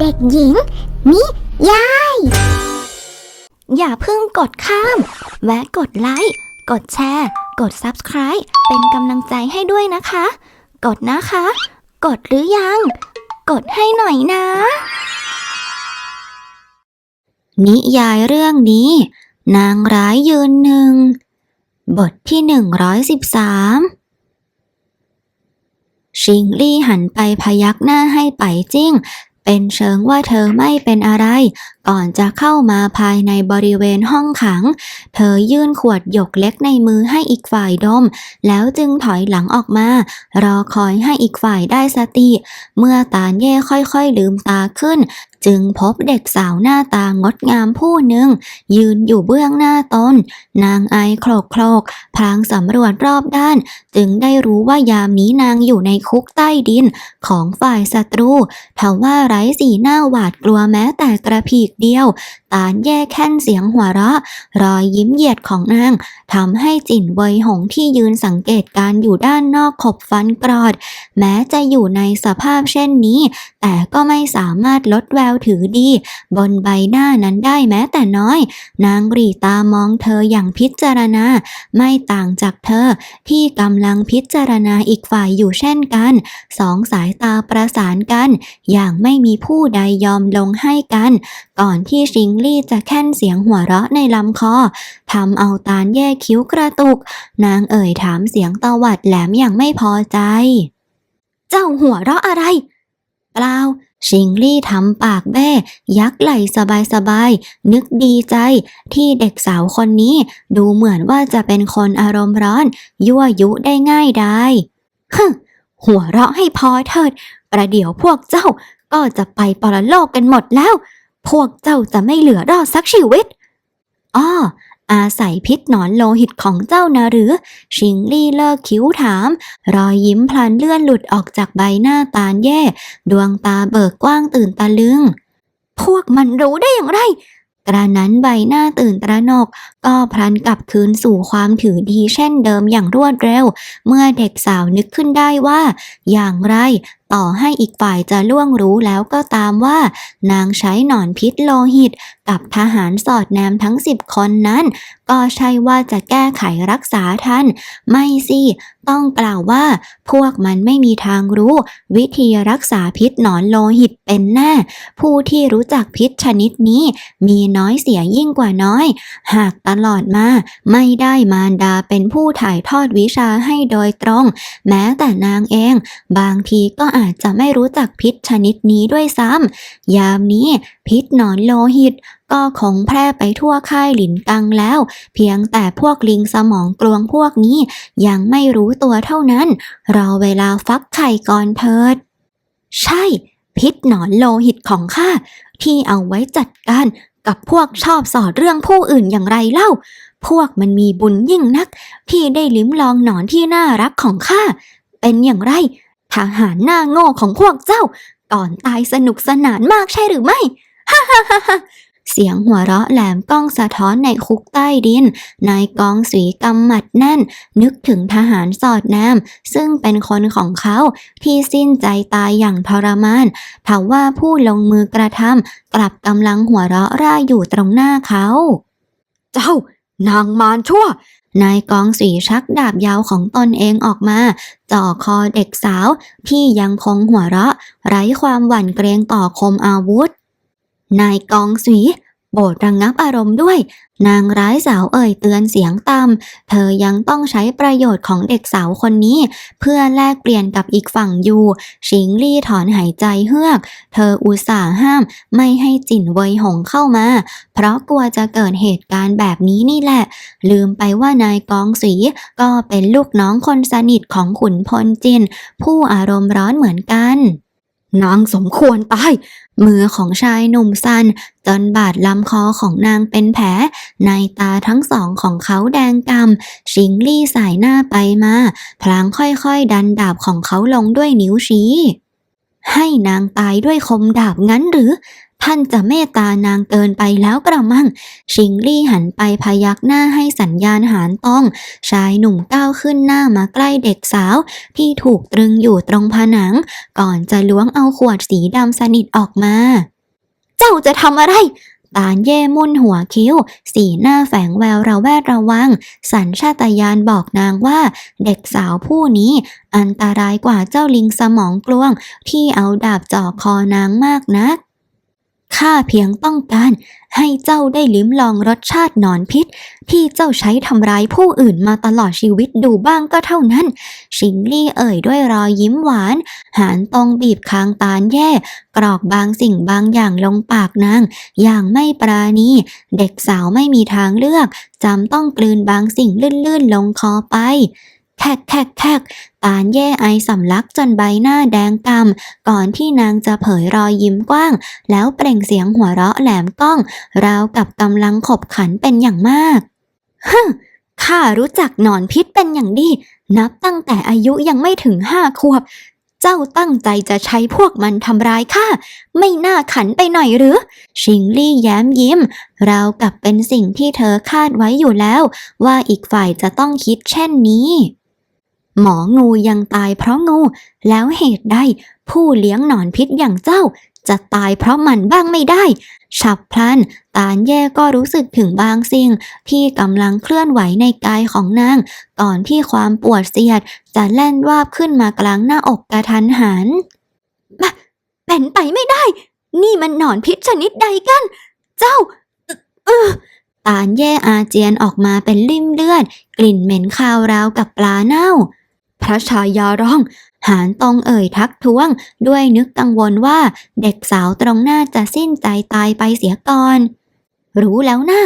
เด็กหญิง นิยาย อย่าเพิ่งกดข้าม แวะกดไลค์ กดแชร์ กด Subscribe เป็นกำลังใจให้ด้วยนะคะ กดนะคะ กดหรือยัง กดให้หน่อยนะ นิยายเรื่องนี้ นางร้ายยืนหนึ่ง บทที่หนึ่งร้อยสิบสามชิงลี่หันไปพยักหน้าให้ไปจิ้ง เป็นเชิงว่าเธอไม่เป็นอะไร ก่อนจะเข้ามาภายในบริเวณห้องขัง เธอยื่นขวดหยกเล็กในมือให้อีกฝ่ายดม แล้วจึงถอยหลังออกมา รอคอยให้อีกฝ่ายได้สติ เมื่อตาเย่ค่อยๆลืมตาขึ้น จึงพบเด็กสาวหน้าตางดงามผู้หนึ่ง ยืนอยู่เบื้องหน้าตน นางไอโคลกโคลกพลางสำรวจรอบด้าน จึงได้รู้ว่ายามนี้นางอยู่ในคุกใต้ดินของฝ่ายศัตรูทว่าไร้สีหน้าหวาดกลัวแม้แต่กระพีกเดียว ตานแย่แค่นเสียงหัวเราะ รอยยิ้มเหยียดของนางทำให้จินเวยหงที่ยืนสังเกตการอยู่ด้านนอกขบฟันกรอด แม้จะอยู่ในสภาพเช่นนี้ แต่ก็ไม่สามารถลดแววถือดี บนใบหน้านั้นได้แม้แต่น้อย นางรีตามองเธออย่างพิจารณา ไม่ต่างจากเธอ ที่กำลังพิจารณาอีกฝ่ายอยู่เช่นกัน สองสายตาประสานกัน อย่างไม่มีผู้ใดยอมลงให้กัน ก่อนที่ชิงลี่จะแค่นเสียงหัวเราะในลำคอทำเอาตาลแย่คิ้วกระตุก นางเอ่ยถามเสียงตวัดแหลมอย่างไม่พอใจ เจ้าหัวเราะอะไร เปล่า ชิงลี่ทำปากแบ้ยักไหล่สบายๆ นึกดีใจที่เด็กสาวคนนี้ดูเหมือนว่าจะเป็นคนอารมณ์ร้อน ยั่วยุได้ง่ายได้ฮึหัวเราะให้พอเถิด ประเดี๋ยวพวกเจ้าก็จะไปปรโลกกันหมดแล้ว พวกเจ้าจะไม่เหลือรอดสักชีวิต อ้อ อาศัยพิษหนอนโลหิตของเจ้านะหรือ ชิงลี่เลิกคิ้วถาม รอยยิ้มพลันเลื่อนหลุดออกจากใบหน้าตาแย่ ดวงตาเบิกกว้างตื่นตะลึง พวกมันรู้ได้อย่างไรกระนั้นใบหน้าตื่นตระหนก ก็พลันกลับคืนสู่ความถือดีเช่นเดิมอย่างรวดเร็ว เมื่อเด็กสาวนึกขึ้นได้ว่า อย่างไรต่อให้อีกฝ่ายจะล่วงรู้แล้วก็ตามว่า นางใช้หนอนพิษโลหิต กับทหารสอดแนมทั้งสิบคนนั้น ก็ใช่ว่าจะแก้ไขรักษาทันไม่สิ ต้องกล่าวว่า พวกมันไม่มีทางรู้ วิธีรักษาพิษหนอนโลหิตเป็นแน่ ผู้ที่รู้จักพิษชนิดนี้ มีน้อยเสียยิ่งกว่าน้อย หากตลอดมา ไม่ได้มารดาเป็นผู้ถ่ายทอดวิชาให้โดยตรง แม้แต่นางเอง บางทีก็อาจจะไม่รู้จักพิษชนิดนี้ด้วยซ้ำยามนี้พิษหนอนโลหิตก็คงแพร่ไปทั่วค่ายหลินกังแล้ว เพียงแต่พวกลิงสมองกลวงพวกนี้ ยังไม่รู้ตัวเท่านั้น รอเวลาฟักไข่ก่อนเถิด ใช่ พิษหนอนโลหิตของข้าที่เอาไว้จัดการกับพวกชอบสอดเรื่องผู้อื่นอย่างไรเล่า พวกมันมีบุญยิ่งนัก ที่ได้ลิ้มลองหนอนที่น่ารักของข้า เป็นอย่างไร ทหารหน้าโง่ของพวกเจ้า ก่อนตายสนุกสนานมากใช่หรือไม่ ฮ่าฮ่าฮ่าฮ่าเสียงหัวเราะแหลมก้องสะท้อนในคุกใต้ดิน นายกองสีกำหมัดแน่น นึกถึงทหารสอดแนมซึ่งเป็นคนของเขาที่สิ้นใจตายอย่างทรมานทว่าผู้ลงมือกระทำกลับกำลังหัวเราะร่าอยู่ตรงหน้าเขา เจ้านางมารชั่ว นายกองสีชักดาบยาวของตนเองออกมา จ่อคอเด็กสาว ที่ยังคงหัวเราะ ไร้ความหวั่นเกรงต่อคมอาวุธ นายกองสี โปรดระงงับอารมณ์ด้วย นางร้ายสาวเอ่ยเตือนเสียงต่ำเธอยังต้องใช้ประโยชน์ของเด็กสาวคนนี้ เพื่อแลกเปลี่ยนกับอีกฝั่งอยู่ชิงลี่ถอนหายใจเฮือก เธออุตส่าห์ห้ามไม่ให้จินเวยหงเข้ามา เพราะกลัวจะเกิดเหตุการณ์แบบนี้นี่แหละ ลืมไปว่านายกองสีก็เป็นลูกน้องคนสนิทของขุนพลจิน ผู้อารมณ์ร้อนเหมือนกัน นางสมควรตาย มือของชายหนุ่มสันจนบาดลำคอของนางเป็นแผล ในตาทั้งสองของเขาแดงกำชิงลี่สายหน้าไปมา พลางค่อยๆ ดันดาบของเขาลงด้วยนิ้วชี้ ให้นางตายด้วยคมดาบงั้นหรือ ท่านจะเมตตานางเกินไปแล้วกระมัง ชิงลี่หันไปพยักหน้าให้สัญญาณหานตอง ชายหนุ่มก้าวขึ้นหน้ามาใกล้เด็กสาว ที่ถูกตรึงอยู่ตรงผนัง ก่อนจะล้วงเอาขวดสีดำสนิทออกมา เจ้าจะทำอะไรตาลเย่มุ่นหัวคิ้ว สีหน้าแฝงแววระแวดระวัง สัญชาตญาณบอกนางว่า เด็กสาวผู้นี้ อันตรายกว่าเจ้าลิงสมองกลวง ที่เอาดาบจ่อคอนางมากนัก ข้าเพียงต้องการ ให้เจ้าได้ลิ้มลองรสชาติหนอนพิษ ที่เจ้าใช้ทำร้ายผู้อื่นมาตลอดชีวิตดูบ้างก็เท่านั้น ชิงลี่เอ่ยด้วยรอยยิ้มหวาน หานตรงบีบคางตาลแย่ กรอกบางสิ่งบางอย่างลงปากนาง อย่างไม่ปราณี เด็กสาวไม่มีทางเลือกจำต้องกลืนบางสิ่งลื่นๆลงคอไป แทกแทกแทกตาลแย่ไอสำลักจนใบหน้าแดงกำก่อนที่นางจะเผยรอยยิ้มกว้าง แล้วเปล่งเสียงหัวเราะแหลมก้อง ราวกับกำลังขบขันเป็นอย่างมากฮึข้ารู้จักหนอนพิษเป็นอย่างดี นับตั้งแต่อายุยังไม่ถึงห้าขวบ เจ้าตั้งใจจะใช้พวกมันทำร้ายข้า ไม่น่าขันไปหน่อยหรือ ชิงลี่แย้มยิ้มราวกับเป็นสิ่งที่เธอคาดไว้อยู่แล้ว ว่าอีกฝ่ายจะต้องคิดเช่นนี้ หมองูยังตายเพราะงู แล้วเหตุใดผู้เลี้ยงหนอนพิษอย่างเจ้า จะตายเพราะมันบ้างไม่ได้ ฉับพลัน ตาลแย่ก็รู้สึกถึงบางสิ่ง ที่กำลังเคลื่อนไหวในกายของนาง ก่อนที่ความปวดเสียด จะแล่นวาบขึ้นมากลางหน้าอกกระทันหันเป็นไปไม่ได้ นี่มันหนอนพิษชนิดใดกัน เจ้าเออตาลแย่อาเจียนออกมาเป็นลิ่มเลือด กลิ่นเหม็นคาวราวกับปลาเน่า พระชายาร้อง หานตรงเอ่ยทักท้วง ด้วยนึกกังวลว่าเด็กสาวตรงหน้าจะสิ้นใจตายไปเสียก่อน รู้แล้วนะ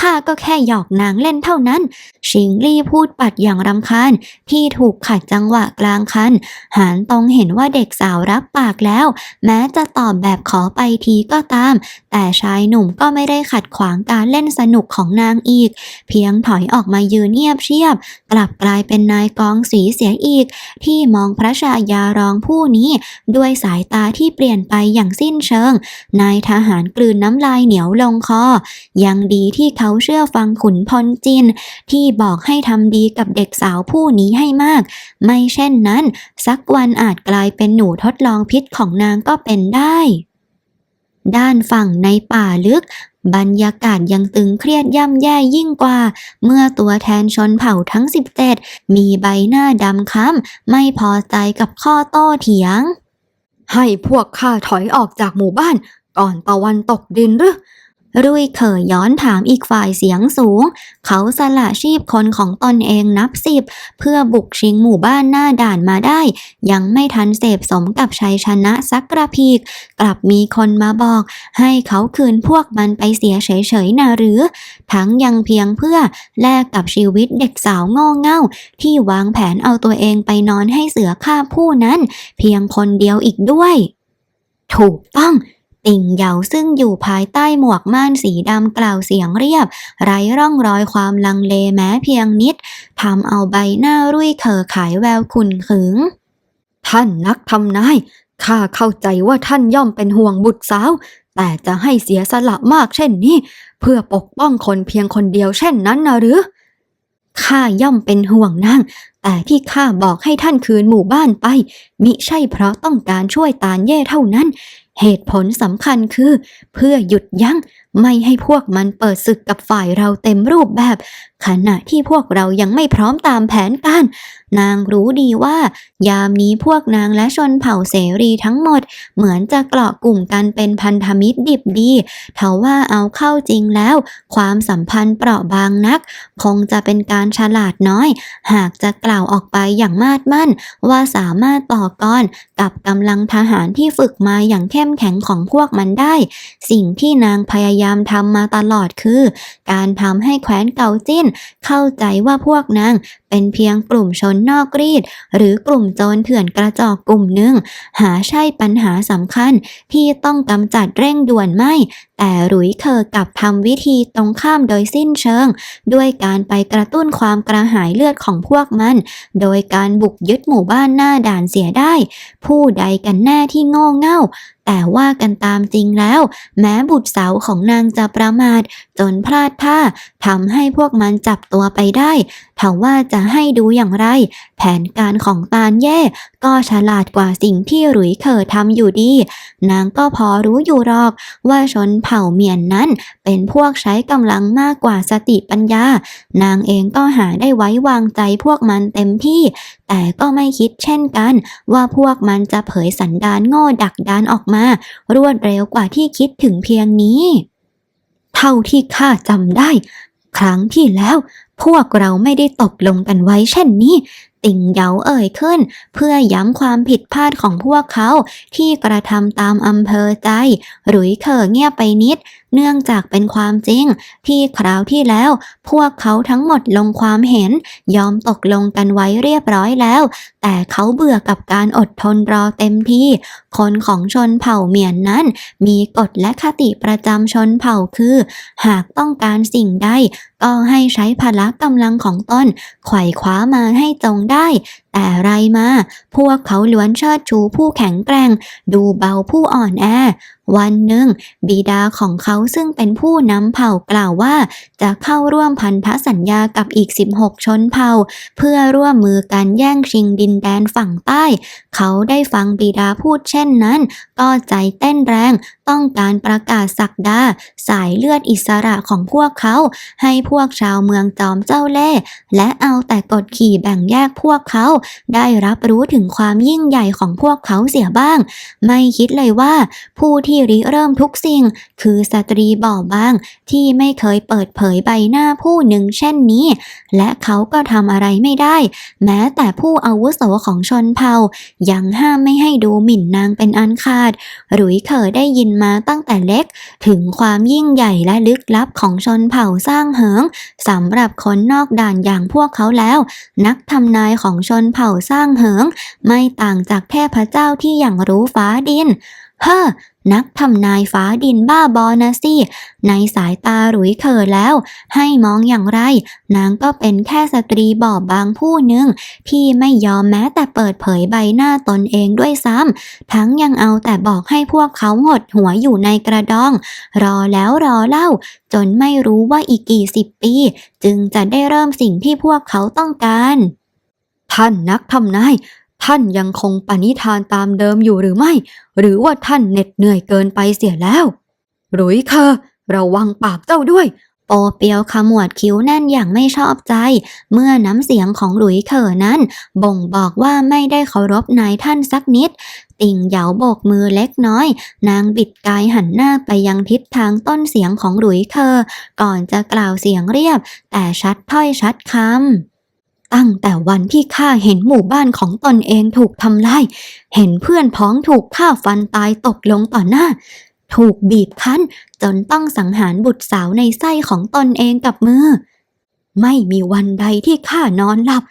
ข้าก็แค่หยอกนางเล่นเท่านั้น ชิงลี่พูดปัดอย่างรำคาญที่ถูกขัดจังหวะกลางคัน หานตรงเห็นว่าเด็กสาวรับปากแล้ว แม้จะตอบแบบขอไปทีก็ตาม แต่ชายหนุ่มก็ไม่ได้ขัดขวางการเล่นสนุกของนางอีก เพียงถอยออกมายืนเงียบเชียบ กลับกลายเป็นนายกองสีเสียอีก ที่มองพระชายารองผู้นี้ ด้วยสายตาที่เปลี่ยนไปอย่างสิ้นเชิง นายทหารกลืนน้ำลายเหนียวลงคอ ยังดีที่เขาเชื่อฟังขุนพลจิน ที่บอกให้ทำดีกับเด็กสาวผู้นี้ให้มาก ไม่เช่นนั้น สักวันอาจกลายเป็นหนูทดลองพิษของนางก็เป็นได้ ด้านฝั่งในป่าลึกบรรยากาศยังตึงเครียดย่ำแย่ยิ่งกว่า เมื่อตัวแทนชนเผ่าทั้ง 17 มีใบหน้าดำค้ำไม่พอใจกับข้อโต้เถียง ให้พวกข้าถอยออกจากหมู่บ้าน ก่อนตะวันตกดินหรือ รุ่ยเขยย้อนถามอีกฝ่ายเสียงสูง เขาสละชีพคนของตนเองนับสิบ เพื่อบุกชิงหมู่บ้านหน้าด่านมาได้ ยังไม่ทันเสพสมกับชัยชนะสักกระพีก กลับมีคนมาบอก ให้เขาคืนพวกมันไปเสียเฉยๆนะหรือ ทั้งยังเพียงเพื่อแลกกับชีวิตเด็กสาวโง่เง่า ที่วางแผนเอาตัวเองไปนอนให้เสือฆ่าผู้นั้น เพียงคนเดียวอีกด้วย ถูกต้อง ติ่งเหยาซึ่งอยู่ภายใต้หมวกม่านสีดำกล่าวเสียงเรียบ ไร้ร่องรอยความลังเลแม้เพียงนิดทำเอาใบหน้ารุ่ยเขอขายแววขุนขึง ท่านนักทำนายข้าเข้าใจว่าท่านย่อมเป็นห่วงบุตรสาว แต่จะให้เสียสละมากเช่นนี้ เพื่อปกป้องคนเพียงคนเดียวเช่นนั้นนะหรือข้าย่อมเป็นห่วงนาง แต่ที่ข้าบอกให้ท่านคืนหมู่บ้านไป มิใช่เพราะต้องการช่วยตาลเย่เท่านั้น เหตุผลสำคัญคือ เพื่อหยุดยั้ง ไม่ให้พวกมันเปิดศึกกับฝ่ายเราเต็มรูปแบบ ขณะที่พวกเรายังไม่พร้อมตามแผนการ นางรู้ดีว่า ยามนี้พวกนางและชนเผ่าเสรีทั้งหมด เหมือนจะเกาะกลุ่มกันเป็นพันธมิตรดิบดีเทว่าเอาเข้าจริงแล้ว ความสัมพันธ์เปราะบางนัก คงจะเป็นการฉลาดน้อย หากจะกล่าวออกไปอย่างมาดมั่น ว่าสามารถต่อกรกับกำลังทหารที่ฝึกมาอย่างเข้มแข็งของพวกมันได้ สิ่งที่นางพยายามทำมาตลอดคือ การทำให้แคว้นเกาจิ้น เข้าใจว่าพวกนางเป็นเพียงกลุ่มชนนอกรีด หรือกลุ่มโจรเถื่อนกระจอกกลุ่มหนึ่ง หาใช่ปัญหาสำคัญที่ต้องกำจัดเร่งด่วนไม่แต่หรุยเคอกลับทำวิธีตรงข้ามโดยสิ้นเชิง ด้วยการไปกระตุ้นความกระหายเลือดของพวกมัน โดยการบุกยึดหมู่บ้านหน้าด่านเสียได้ ผู้ใดกันแน่ที่โง่เง่า แต่ว่ากันตามจริงแล้ว แม้บุตรสาวของนางจะประมาท จนพลาดท่าทำให้พวกมันจับตัวไปได้ถาว่าจะให้ดูอย่างไร แผนการของตาลแย่ ก็ฉลาดกว่าสิ่งที่หลุยเคอทำอยู่ดี นางก็พอรู้อยู่หรอกว่าชนเผ่าเมียนนั้น เป็นพวกใช้กำลังมากกว่าสติปัญญา นางเองก็หาได้ไว้วางใจพวกมันเต็มที่ แต่ก็ไม่คิดเช่นกัน ว่าพวกมันจะเผยสันดานโง่ดักดานออกมา รวดเร็วกว่าที่คิดถึงเพียงนี้ เท่าที่ข้าจำได้ ครั้งที่แล้วพวกเราไม่ได้ตกลงกันไว้เช่นนี้ ติ่งเหยาเอ่ยขึ้น เพื่อย้ำความผิดพลาดของพวกเขาที่กระทำตามอำเภอใจ หรุยเขอเงียบไปนิด เนื่องจากเป็นความจริง ที่คราวที่แล้ว พวกเขาทั้งหมดลงความเห็น ยอมตกลงกันไว้เรียบร้อยแล้ว แต่เขาเบื่อกับการอดทนรอเต็มที่ คนของชนเผ่าเมียนนั้น มีกฎและคติประจำชนเผ่าคือ หากต้องการสิ่งใด ก็ให้ใช้พละกำลังของตนไขว่คว้ามาให้จงได้ แต่ไรมา พวกเขาล้วนเชิดชูผู้แข็งแกร่ง ดูเบาผู้อ่อนแอ วันหนึ่ง บิดาของเขาซึ่งเป็นผู้นำเผ่ากล่าวว่า จะเข้าร่วมพันธสัญญากับอีก 16 ชนเผ่า เพื่อร่วมมือกันแย่งชิงดินแดนฝั่งใต้ เขาได้ฟังบิดาพูดเช่นนั้น ก็ใจเต้นแรง ต้องการประกาศสักดา สายเลือดอิสระของพวกเขา ให้พวกชาวเมืองจอมเจ้าเล่และเอาแต่กดขี่แบ่งแยกพวกเขาได้รับรู้ถึงความยิ่งใหญ่ของพวกเขาเสียบ้าง ไม่คิดเลยว่า ผู้ที่ริเริ่มทุกสิ่ง คือสตรีบอบบาง ที่ไม่เคยเปิดเผยใบหน้าผู้หนึ่งเช่นนี้ และเขาก็ทำอะไรไม่ได้ แม้แต่ผู้อาวุโสของชนเผ่า ยังห้ามไม่ให้ดูหมิ่นนางเป็นอันขาด หรุยเขอได้ยินมาตั้งแต่เล็ก ถึงความยิ่งใหญ่และลึกลับของชนเผ่าสร้างเหิงสำหรับคนนอกด่านอย่างพวกเขาแล้ว นักทำนายของชนเผ่าสร้างเหิง ไม่ต่างจากเทพเจ้าที่อย่างรู้ฟ้าดิน เฮ้อนักทำนายฟ้าดินบ้าบอนะสิในสายตาหรุยเขอแล้ว ให้มองอย่างไร นางก็เป็นแค่สตรีบอบบางผู้หนึ่ง ที่ไม่ยอมแม้แต่เปิดเผยใบหน้าตนเองด้วยซ้ำทั้งยังเอาแต่บอกให้พวกเขาหดหัวอยู่ในกระดอง รอแล้วรอเล่า จนไม่รู้ว่าอีกกี่สิบปี จึงจะได้เริ่มสิ่งที่พวกเขาต้องการ ท่านนักทำนาย ท่านยังคงปณิธานตามเดิมอยู่หรือไม่ หรือว่าท่านเหน็ดเหนื่อยเกินไปเสียแล้วหรุยเคอระวังปากเจ้าด้วย โปเปียวขมวดคิ้วแน่นอย่างไม่ชอบใจ เมื่อน้ำเสียงของหลุยเขอนั้น บ่งบอกว่าไม่ได้เคารพนายท่านสักนิด ติ่งเหยาโบกมือเล็กน้อย นางบิดกายหันหน้าไปยังทิศทางต้นเสียงของหลุยเคอก่อนจะกล่าวเสียงเรียบ แต่ชัดถ้อยชัดคำ ตั้งแต่วันที่ข้าเห็นหมู่บ้านของตนเองถูกทำลาย เห็นเพื่อนพ้องถูกฆ่าฟันตายตกลงต่อหน้า ถูกบีบคั้น จนต้องสังหารบุตรสาวในไส้ของตนเองกับมือ ไม่มีวันใดที่ข้านอนหลับ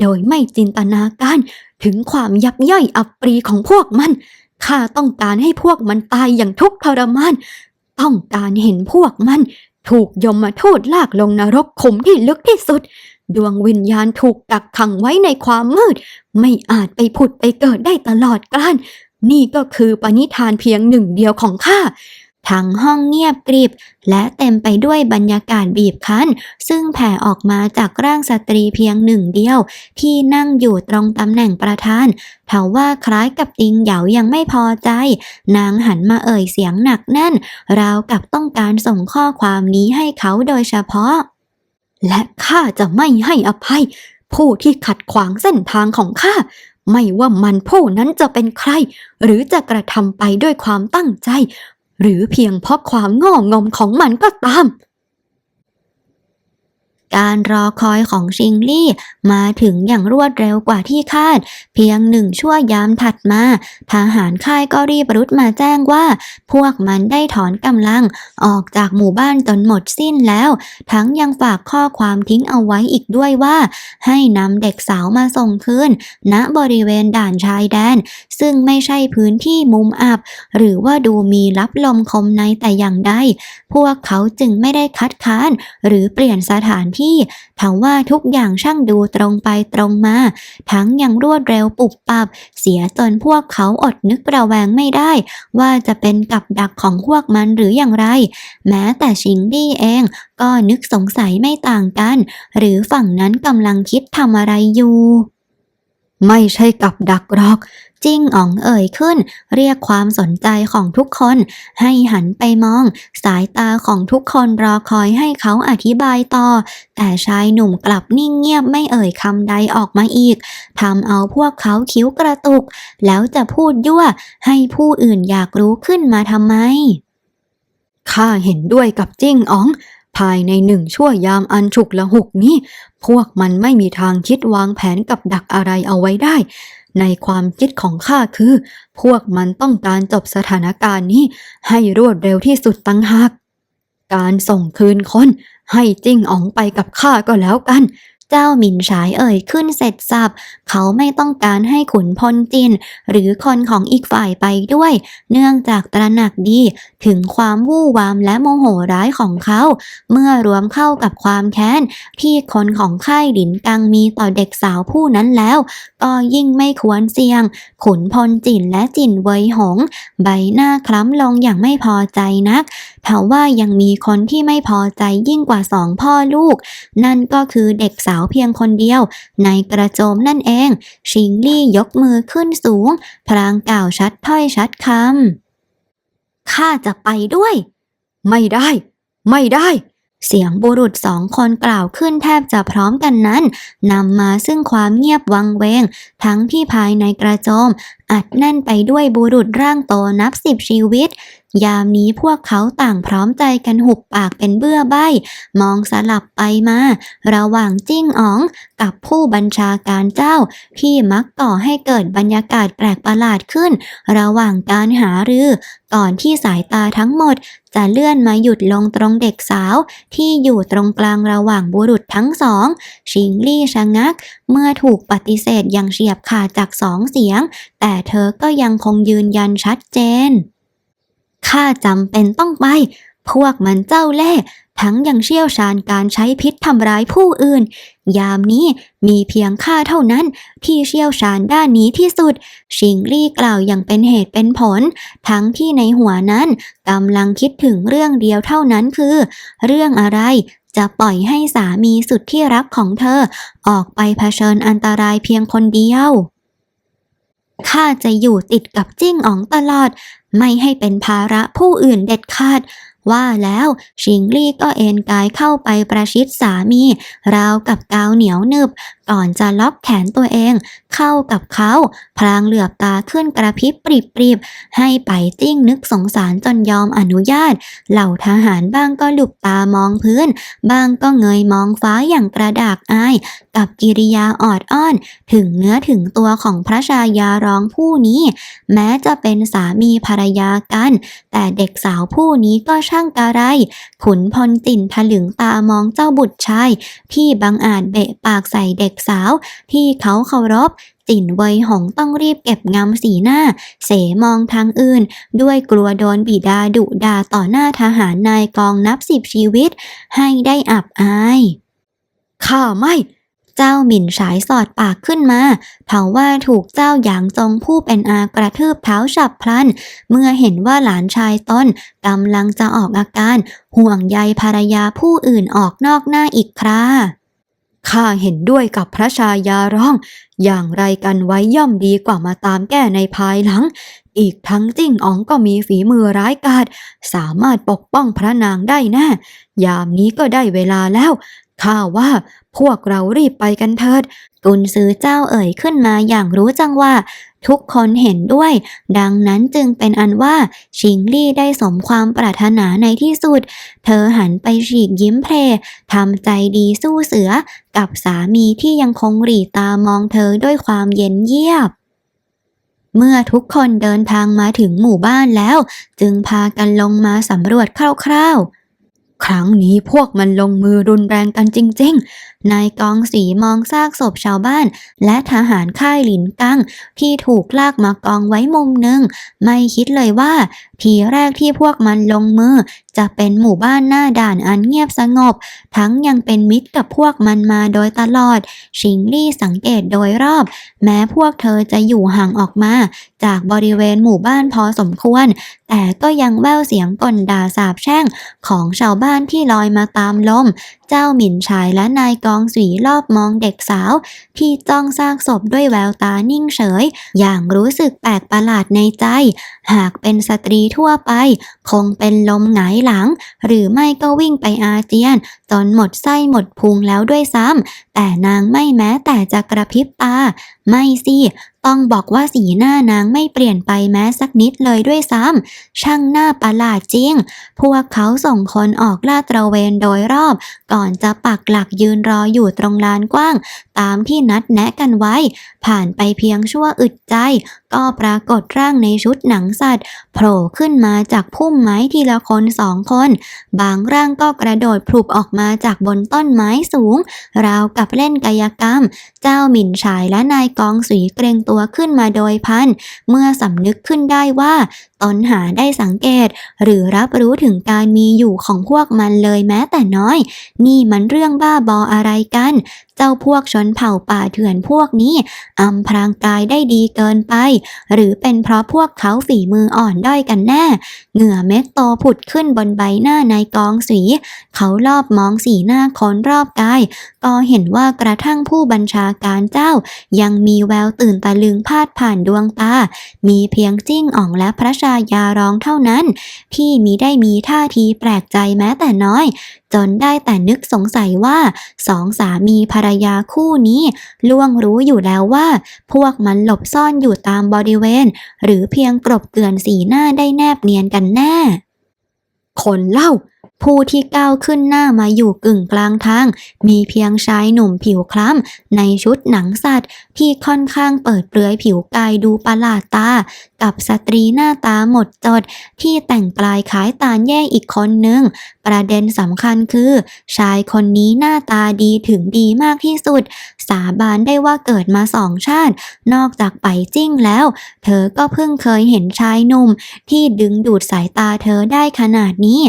โดยไม่จินตนาการถึงความยับย่อยอับปรีของพวกมัน ข้าต้องการให้พวกมันตายอย่างทุกข์ทรมาน ต้องการเห็นพวกมัน ถูกยมมาทูตลากลงนรกขุมที่ลึกที่สุด ดวงวิญญาณถูกกักขังไว้ในความมืด ไม่อาจไปผุดไปเกิดได้ตลอดกาลนี่ก็คือปณิธานเพียงหนึ่งเดียวของข้า ทั้งห้องเงียบกริบ และเต็มไปด้วยบรรยากาศบีบคั้น ซึ่งแผ่ออกมาจากร่างสตรีเพียงหนึ่งเดียว ที่นั่งอยู่ตรงตำแหน่งประธานเทว่าคล้ายกับติงเหยายังไม่พอใจ นางหันมาเอ่ยเสียงหนักแน่น ราวกับต้องการส่งข้อความนี้ให้เขาโดยเฉพาะ และข้าจะไม่ให้อภัย ผู้ที่ขัดขวางเส้นทางของข้าไม่ว่ามันผู้นั้นจะเป็นใคร หรือจะกระทำไปด้วยความตั้งใจ หรือเพียงเพราะความโง่งมของมันก็ตาม การรอคอยของชิงลี่ มาถึงอย่างรวดเร็วกว่าที่คาด เพียงหนึ่งชั่วยามถัดมา ทหารค่ายก็รีบรุดมาแจ้งว่า พวกมันได้ถอนกำลังออกจากหมู่บ้านจนหมดสิ้นแล้ว ทั้งยังฝากข้อความทิ้งเอาไว้อีกด้วยว่า ให้นำเด็กสาวมาส่งคืนณบริเวณด่านชายแดน ซึ่งไม่ใช่พื้นที่มุมอับ หรือว่าดูมีรับลมคมในแต่อย่างใดพวกเขาจึงไม่ได้คัดค้าน หรือเปลี่ยนสถานที่ที่ทว่าทุกอย่างช่างดูตรงไปตรงมา ทั้งยังรวดเร็วปุบปับ เสียจนพวกเขาอดนึกระแวงไม่ได้ ว่าจะเป็นกับดักของพวกมันหรืออย่างไร แม้แต่ชิงดี้เองก็นึกสงสัยไม่ต่างกัน หรือฝั่งนั้นกำลังคิดทำอะไรอยู่ ไม่ใช่กับดักหรอก จิ้งอ๋องเอ่ยขึ้น เรียกความสนใจของทุกคน ให้หันไปมอง สายตาของทุกคนรอคอยให้เขาอธิบายต่อ แต่ชายหนุ่มกลับนิ่งเงียบไม่เอ่ยคำใดออกมาอีกทำเอาพวกเขาคิ้วกระตุก แล้วจะพูดยั่ว ให้ผู้อื่นอยากรู้ขึ้นมาทำไมข้าเห็นด้วยกับจิ้งอ๋อง ภายในหนึ่งชั่วยามอันฉุกละหุกนี้ พวกมันไม่มีทางคิดวางแผนกับดักอะไรเอาไว้ได้ ในความคิดของข้าคือ พวกมันต้องการจบสถานการณ์นี้ให้รวดเร็วที่สุดตั้งหาก การส่งคืนคนให้จิ้งอ๋องไปกับข้าก็แล้วกัน เจ้าหมินฉายเอ่ยขึ้นเสร็จสับ เขาไม่ต้องการให้ขุนพลจิน หรือคนของอีกฝ่ายไปด้วย เนื่องจากตระหนักดีถึงความวู่วามและโมโหร้ายของเขา เมื่อรวมเข้ากับความแค้น ที่คนของค่ายหลินกังมีต่อเด็กสาวผู้นั้นแล้ว ก็ยิ่งไม่ควรเสี่ยง ขุนพลจินและจินเวยหง ใบหน้าคล้ำลงอย่างไม่พอใจนัก ทว่ายังมีคนที่ไม่พอใจยิ่งกว่าสองพ่อลูก นั่นก็คือเด็กสาวเพียงคนเดียว ในกระโจมนั่นเอง ชิงลี่ยกมือขึ้นสูง พลางกล่าวชัดถ้อยชัดคำข้าจะไปด้วย ไม่ได้ ไม่ได้เสียงบุรุษสองคนกล่าวขึ้นแทบจะพร้อมกันนั้นนำมาซึ่งความเงียบวังเวง ทั้งที่ภายในกระโจม อัดแน่นไปด้วยบุรุษร่างโตนับสิบชีวิต ยามนี้พวกเขาต่างพร้อมใจกันหุบปากเป็นเบื้อใบ มองสลับไปมา ระหว่างจิ้งอ๋องกับผู้บัญชาการเจ้า ที่มักก่อให้เกิดบรรยากาศแปลกประหลาดขึ้น ระหว่างการหารือ ก่อนที่สายตาทั้งหมดจะเลื่อนมาหยุดลงตรงเด็กสาว ที่อยู่ตรงกลางระหว่างบุรุษทั้งสอง ชิงลี่ชะงัก เมื่อถูกปฏิเสธอย่างเฉียบขาดจากสองเสียง แต่เธอก็ยังคงยืนยันชัดเจน ข้าจำเป็นต้องไป พวกมันเจ้าเล่ทั้งยังเชี่ยวชาญการใช้พิษทำร้ายผู้อื่น ยามนี้มีเพียงข้าเท่านั้น ที่เชี่ยวชาญด้านนี้ที่สุด ชิงลี่กล่าวอย่างเป็นเหตุเป็นผล ทั้งที่ในหัวนั้นกำลังคิดถึงเรื่องเดียวเท่านั้นคือ เรื่องอะไรจะปล่อยให้สามีสุดที่รักของเธอ ออกไปเผชิญอันตรายเพียงคนเดียว ข้าจะอยู่ติดกับจิ้งอ๋องตลอด ไม่ให้เป็นภาระผู้อื่นเด็ดขาด ว่าแล้วชิงลี่ก็เอนกายเข้าไปประชิดสามี ราวกับกาวเหนียวหนึบก่อนจะล็อกแขนตัวเองเข้ากับเขา พลางเหลือบตาขึ้นกระพริบปริบๆให้ไปจิ้งนึกสงสารจนยอมอนุญาต เหล่าทหารบ้างก็หลุบตามองพื้น บ้างก็เงยมองฟ้าอย่างกระดากอาย กับกิริยาออดอ้อน ถึงเนื้อถึงตัวของพระชายาร้องผู้นี้ แม้จะเป็นสามีภรรยากัน แต่เด็กสาวผู้นี้ก็ช่างกระไร ขุนพลจินทะลึงตามองเจ้าบุตรชาย ที่บังอาจเบะปากใส่เด็กสาว ที่เขาเคารพจินเวยหงต้องรีบเก็บงำสีหน้า เสมองทางอื่น ด้วยกลัวโดนบิดาดุดาต่อหน้าทหารนายกองนับสิบชีวิต ให้ได้อับอาย ข้าไม่เจ้าหมิ่นฉายสอดปากขึ้นมา เผาว่าถูกเจ้าหยางจงผู้เป็นอากระทืบเท้าฉับพลัน เมื่อเห็นว่าหลานชายตนกำลังจะออกอาการ ห่วงใยภรรยาผู้อื่นออกนอกหน้าอีกครา ข้าเห็นด้วยกับพระชายาร้อง อย่างไรกันไว้ย่อมดีกว่ามาตามแก้ในภายหลัง อีกทั้งจิ้งอ๋องก็มีฝีมือร้ายกาจสามารถปกป้องพระนางได้แน่ยามนี้ก็ได้เวลาแล้วข้าว่าพวกเรารีบไปกันเถิด กุนซือเจ้าเอ่ยขึ้นมาอย่างรู้จังว่า ทุกคนเห็นด้วย ดังนั้นจึงเป็นอันว่า ชิงลี่ได้สมความปรารถนาในที่สุด เธอหันไปฉีกยิ้มเพลทำใจดีสู้เสือ กับสามีที่ยังคงหรีตามองเธอด้วยความเย็นเยียบเมื่อทุกคนเดินทางมาถึงหมู่บ้านแล้ว จึงพากันลงมาสำรวจคร่าวๆ ครั้งนี้พวกมันลงมือรุนแรงกันจริง นายกองสีมองซากศพชาวบ้าน และทหารค่ายหลินกัง ที่ถูกลากมากองไว้มุมหนึ่ง ไม่คิดเลยว่าทีแรกที่พวกมันลงมือ จะเป็นหมู่บ้านหน้าด่านอันเงียบสงบ ทั้งยังเป็นมิตรกับพวกมันมาโดยตลอด ชิงลี่สังเกตโดยรอบ แม้พวกเธอจะอยู่ห่างออกมา จากบริเวณหมู่บ้านพอสมควร แต่ก็ยังแว่วเสียงก่นด่าสาบแช่งของชาวบ้านที่ลอยมาตามลม เจ้าหมิ่นชายและนายกองสีรอบมองเด็กสาว ที่จ้องซากศพด้วยแววตานิ่งเฉย อย่างรู้สึกแปลกประหลาดในใจ หากเป็นสตรีทั่วไป คงเป็นลมหงายหลัง หรือไม่ก็วิ่งไปอาเจียน จนหมดไส้หมดพุงแล้วด้วยซ้ำแต่นางไม่แม้แต่จะกระพริบตา ไม่สิต้องบอกว่าสีหน้านางไม่เปลี่ยนไปแม้สักนิดเลยด้วยซ้ำช่างหน้าประหลาดจริง พวกเขาส่งคนออกลาดตระเวนโดยรอบ ก่อนจะปักหลักยืนรออยู่ตรงลานกว้าง ตามที่นัดแนะกันไว้ ผ่านไปเพียงชั่วอึดใจ ก็ปรากฏร่างในชุดหนังสัตว์โผล่ขึ้นมาจากพุ่มไม้ทีละคนสองคน บางร่างก็กระโดดพลุบออกมาจากบนต้นไม้สูง ราวกับเล่นกายกรรม เจ้าหมิ่นฉายและนายกองสีเกรงตัวขึ้นมาโดยพัน เมื่อสำนึกขึ้นได้ว่าตนหาได้สังเกต หรือรับรู้ถึงการมีอยู่ของพวกมันเลยแม้แต่น้อย นี่มันเรื่องบ้าบออะไรกัน เจ้าพวกชนเผ่าป่าเถื่อนพวกนี้อำพรางกายได้ดีเกินไปหรือเป็นเพราะพวกเขาฝีมืออ่อนด้อยกันแน่ เหงื่อเม็ดโตผุดขึ้นบนใบหน้านายกองสี เขาลอบมองสีหน้าคนรอบกาย ก็เห็นว่ากระทั่งผู้บัญชาการเจ้า ยังมีแววตื่นตะลึงพาดผ่านดวงตา มีเพียงจิ้งอ่องและพระชายาร้องเท่านั้น ที่มีได้มีท่าทีแปลกใจแม้แต่น้อย จนได้แต่นึกสงสัยว่าสองสามีภรรยาคู่นี้ล่วงรู้อยู่แล้วว่า พวกมันหลบซ่อนอยู่ตามบริเวณ หรือเพียงกลบเกลื่อนสีหน้าได้แนบเนียนกันแน่ คนเล่า ผู้ที่ก้าวขึ้นหน้ามาอยู่กึ่งกลางทาง มีเพียงชายหนุ่มผิวคล้ำในชุดหนังสัตว์ ที่ค่อนข้างเปิดเปลือยผิวกายดูประหลาดตา กับสตรีหน้าตาหมดจด ที่แต่งกลายคล้ายตาแย่อีกคนหนึ่ง ประเด็นสำคัญคือ ชายคนนี้หน้าตาดีถึงดีมากที่สุดสาบานได้ว่าเกิดมาสองชาติ นอกจากไปจิ้งแล้ว เธอก็เพิ่งเคยเห็นชายหนุ่ม ที่ดึงดูดสายตาเธอได้ขนาดนี้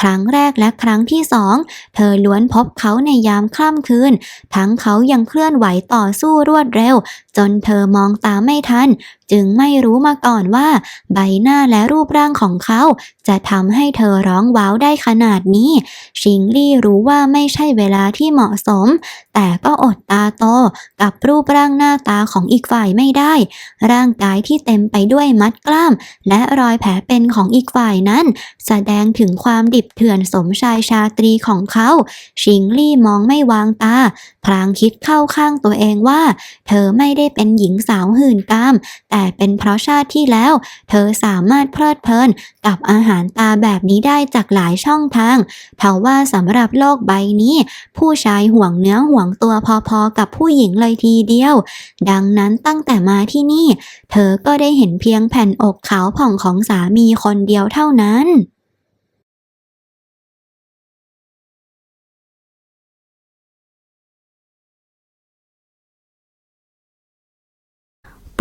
ครั้งแรกและครั้งที่สอง เธอล้วนพบเขาในยามค่ำคืน ทั้งเขายังเคลื่อนไหวต่อสู้รวดเร็ว จนเธอมองตาไม่ทัน จึงไม่รู้มาก่อนว่า ใบหน้าและรูปร่างของเขา จะทำให้เธอร้องว้าวได้ขนาดนี้ ชิงลี่รู้ว่าไม่ใช่เวลาที่เหมาะสม แต่ก็อดตาโตกับรูปร่างหน้าตาของอีกฝ่ายไม่ได้ ร่างกายที่เต็มไปด้วยมัดกล้าม และรอยแผลเป็นของอีกฝ่ายนั้น แสดงถึงความดิบเถื่อนสมชายชาตรีของเขา ชิงลี่มองไม่วางตา พลางคิดเข้าข้างตัวเองว่า เธอไม่ได้เป็นหญิงสาวหื่นกาม แต่แต่เป็นเพราะชาติที่แล้ว เธอสามารถเพลิดเพลินกับอาหารตาแบบนี้ได้จากหลายช่องทางเพราะว่าสำหรับโลกใบนี้ ผู้ชายห่วงเนื้อห่วงตัวพอๆกับผู้หญิงเลยทีเดียว ดังนั้นตั้งแต่มาที่นี่ เธอก็ได้เห็นเพียงแผ่นอกขาวผ่องของสามีคนเดียวเท่านั้น